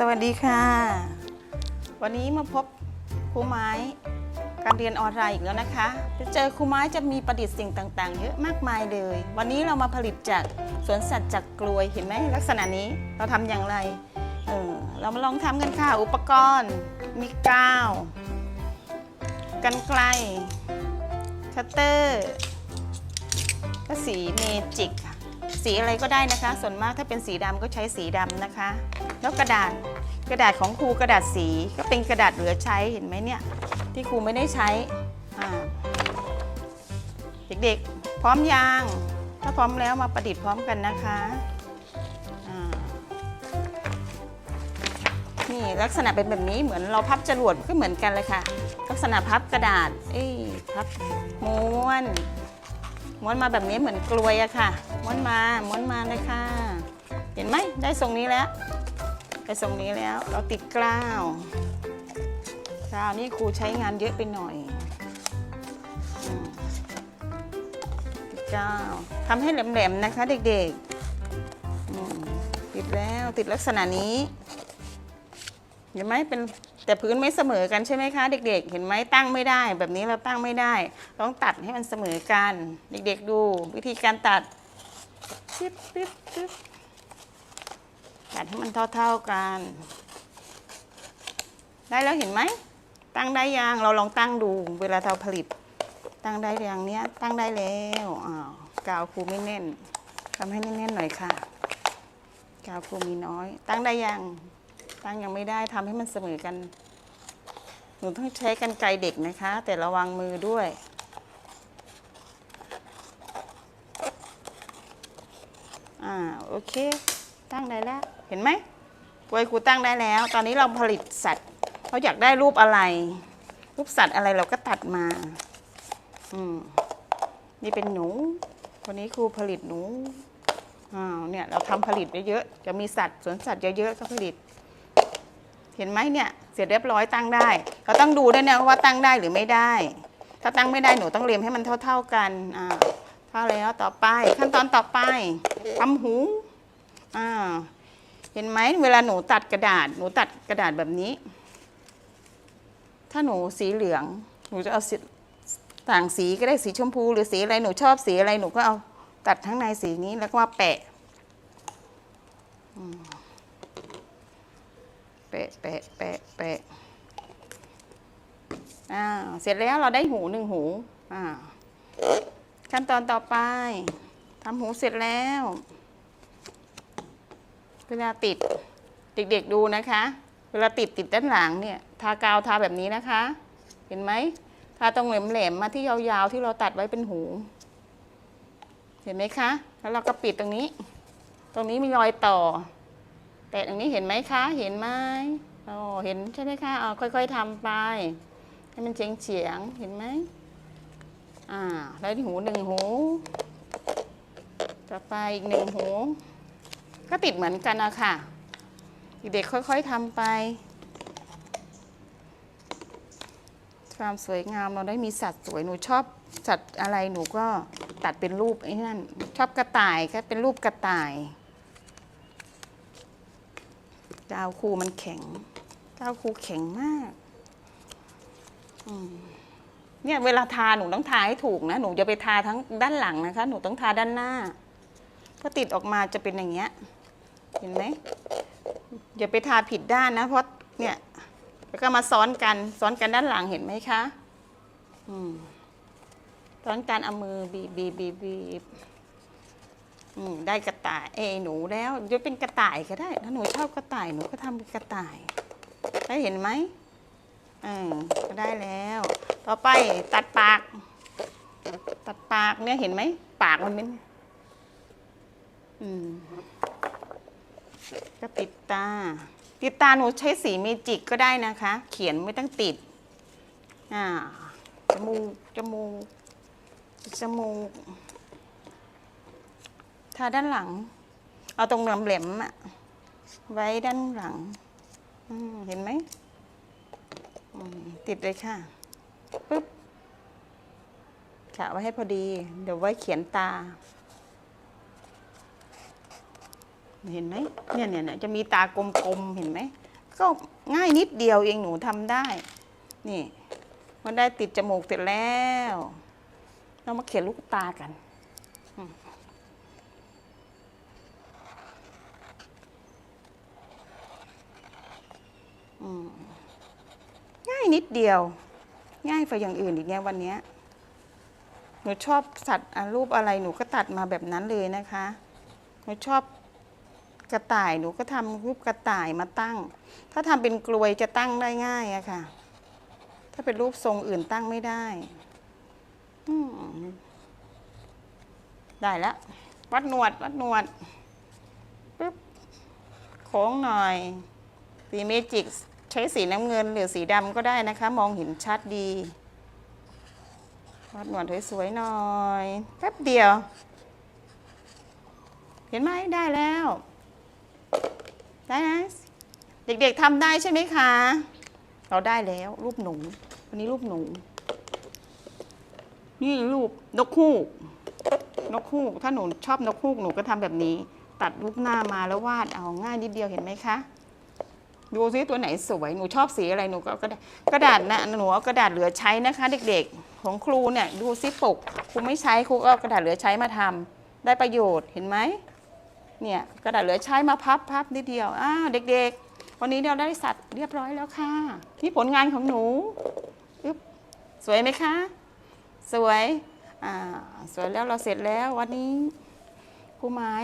สวัสดีค่ะ วันนี้มาพบครูไม้การเรียนออนไลน์อีกแล้วนะคะจะเจอครูไม้จะมีประดิษฐ์สิ่งต่าง ๆ เยอะมากมายเลย วันนี้เรามาผลิตจากสวนสัตว์จากกลวยเห็นไหมลักษณะนี้เราทำอย่างไรเออเรามาลองทำกันค่ะ อุปกรณ์มีกาวกันไกลคัตเตอร์ก็สีเมจิก สีอะไรก็ได้นะคะ ส่วนมากถ้าเป็นสีดำก็ใช้สีดำนะคะ แล้วกระดาษกระดาษของครูกระดาษสีก็เป็นกระดาษเหลือใช้เห็นไหมเนี่ย ที่ครูไม่ได้ใช้เด็กๆ พร้อมยังถ้าพร้อมแล้วมาประดิษฐ์พร้อมกันนะคะนี่ลักษณะเป็นแบบนี้เหมือนเราพับจรวดก็เหมือนกันเลยค่ะ ลักษณะพับกระดาษเอ้ยพับม้วน ม้วนมาแบบนี้เหมือนกลวยอะค่ะ ม้วนมาม้วนมาเลยค่ะ เห็นไหมได้ทรงนี้แล้วได้ทรงนี้แล้ว เราติดกล้าวกล้าวนี่ครูใช้งานเยอะไปหน่อยติดกล้าวทำให้แหลมๆนะคะ เด็กๆติดแล้วติดลักษณะนี้เห็นไหมเป็น แต่พื้นไม่เสมอกันใช่ไหมคะ เด็ก ๆ เห็นไหมตั้งไม่ได้ แบบนี้เราตั้งไม่ได้ ต้องตัดให้มันเสมอกัน เด็ก ๆ ดูวิธีการตัดปิ๊บปิ๊บปิ๊บตัดให้มันเท่าๆกัน ได้แล้วเห็นไหม ตั้งได้ยังเราลองตั้งดู เวลาเราผลิต ตั้งได้ยังเนี้ยตั้งได้แล้วอ้าวกาวครูไม่แน่นทำให้แน่นๆหน่อยค่ะ กาวครูมีน้อย ตั้งได้ยัง ตั้งยังไม่ได้ทำให้มันเสมอกัน หนูต้องใช้กันไกรเด็กนะคะ แต่ระวังมือด้วยอ่าโอเค ตั้งได้แล้ว เห็นไหมกวยครูตั้งได้แล้ว ตอนนี้เราผลิตสัตว์เราอยากได้รูปอะไร รูปสัตว์อะไรเราก็ตัดมา อืมนี่เป็นหนูคนนี้ครูผลิตหนูอ้าวเนี่ยเราทำผลิตไว้เยอะ จะมีสัตว์สวนสัตว์เยอะๆก็ผลิต เห็นไหมเนี่ยเสร็จเรียบร้อยตั้งได้ เราต้องดูด้วยนะว่าตั้งได้หรือไม่ได้ ถ้าตั้งไม่ได้หนูต้องเรียมให้มันเท่า ๆกันอ่าเท่าแล้วต่อไปขั้นตอนต่อไปทำหูอ่าเห็นไหมเวลาหนูตัดกระดาษ หนูตัดกระดาษแบบนี้ ถ้าหนูสีเหลือง หนูจะเอาสีต่างสีก็ได้สีชมพู หรือสีอะไรหนูชอบสีอะไรหนูก็เอาตัดทั้งในสีนี้แล้วก็มาแปะแปะแปะแปะแปะอ่าเสร็จแล้วเราได้หูหนึ่งหูอ่าขั้นตอนต่อไปทำหูเสร็จแล้วเวลาติดเด็กๆดูนะคะ เวลาติดติดด้านหลังเนี่ยทากาวทาแบบนี้นะคะ เห็นไหมทาตรงแหลมๆมาที่ยาวๆที่เราตัดไว้เป็นหู เห็นไหมคะ แล้วเราก็ปิดตรงนี้ ตรงนี้มีรอยต่อ แต่ตรงนี้เห็นไหมคะ เห็นไหมโอ๋อเห็นใช่ไหมคะอ๋อค่อยๆทำไป ให้มันเฉียงเฉียงๆเห็นไหมอ่าแล้วที่หูหนึ่งหู ต่อไปอีกหนึ่งหู ก็ติดเหมือนกันนะค่ะเด็กๆค่อยๆทำไป ความสวยงามเราได้มีสัตว์สวยหนูชอบสัตว์อะไรหนูก็ตัดเป็นรูปไอ้นั่นชอบกระต่ายก็เป็นรูปกระต่าย ดาวคูมันแข็ง ดาวคูแข็งมากเนี่ยเวลาทาหนูต้องทาให้ถูกนะ หนูจะไปทาทั้งด้านหลังนะคะ หนูต้องทาด้านหน้าเพราะติดออกมาจะเป็นอย่างเงี้ย เห็นไหมอย่าไปทาผิดด้านนะ เพราะเนี่ยแล้วก็มาซ้อนกัน ซ้อนกันด้านหลังเห็นไหมคะ อืมซ้อนกันเอามือบีบบีบบีบบีบ อืมได้กระต่ายเอยหนูแล้วจะเป็นกระต่ายก็ได้ถ้าหนูชอบกระต่ายหนูก็ทำเป็นกระต่าย ได้เห็นไหมเออก็ได้แล้ว ต่อไปตัดปาก ตัดปากเนี่ยเห็นไหมปากมันเป็นอืมก็ติดตา ติดตาหนูใช้สีเมจิกก็ได้นะคะ เขียนไม่ต้องติดอ่าจมูกจมูกจมูก ทาด้านหลัง เอาตรงแหลมอะไว้ด้านหลังเห็นไหมติดเลยค่ะปุ๊บกะไว้ให้พอดี เดี๋ยวไว้เขียนตา เห็นไหมเนี่ยเนี่ยเนี่ยจะมีตากลมๆเห็นไหมก็ง่ายนิดเดียวเองหนูทำได้ นี่มันได้ติดจมูกเสร็จแล้ว เรามาเขียนลูกตากัน อืมอืม ง่ายนิดเดียว ง่ายกว่าอย่างอื่นอีกเนี่ยวันนี้หนูชอบสัตว์รูปอะไรหนูก็ตัดมาแบบนั้นเลยนะคะหนูชอบกระต่ายหนูก็ทำรูปกระต่ายมาตั้ง ถ้าทำเป็นกลวยจะตั้งได้ง่ายอะค่ะ ถ้าเป็นรูปทรงอื่นตั้งไม่ได้ได้แล้ววัดหนวด วัดหนวดปึ๊บโค้งหน่อยสีเมจิก ใช้สีน้ำเงินหรือสีดำก็ได้นะคะ มองเห็นชัดดีวัดหนวดสวยๆหน่อยแป๊บเดียว เห็นไหมได้แล้วได้นะเด็กๆทำได้ใช่ไหมคะ เราได้แล้วรูปหนูวันนี้รูปหนู นี่รูปนกฮูก นกฮูก ถ้าหนูชอบนกฮูกหนูก็ทำแบบนี้ ตัดรูปหน้ามาแล้ววาดเอาง่ายนิดเดียวเห็นไหมคะ ดูซิตัวไหนสวยหนูชอบสีอะไรหนูก็กระดาษกระดาษนะหนูเอากระดาษเหลือใช้นะคะ เด็กๆ ของครูเนี่ยดูซิปกครูไม่ใช้ครูก็เอากระดาษเหลือใช้มาทำได้ประโยชน์เห็นไหมเนี่ยกระดาษเหลือใช้มาพับพับนิดเดียวอ้าวเด็กๆ วันนี้เราได้สัตว์เรียบร้อยแล้วค่ะนี่ผลงานของหนูอึ๊บสวยไหมคะ สวยอ่าสวยแล้วเราเสร็จแล้ววันนี้ครูไม้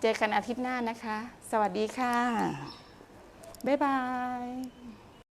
เจอกันอาทิตย์หน้านะคะ สวัสดีค่ะ บ๊ายบาย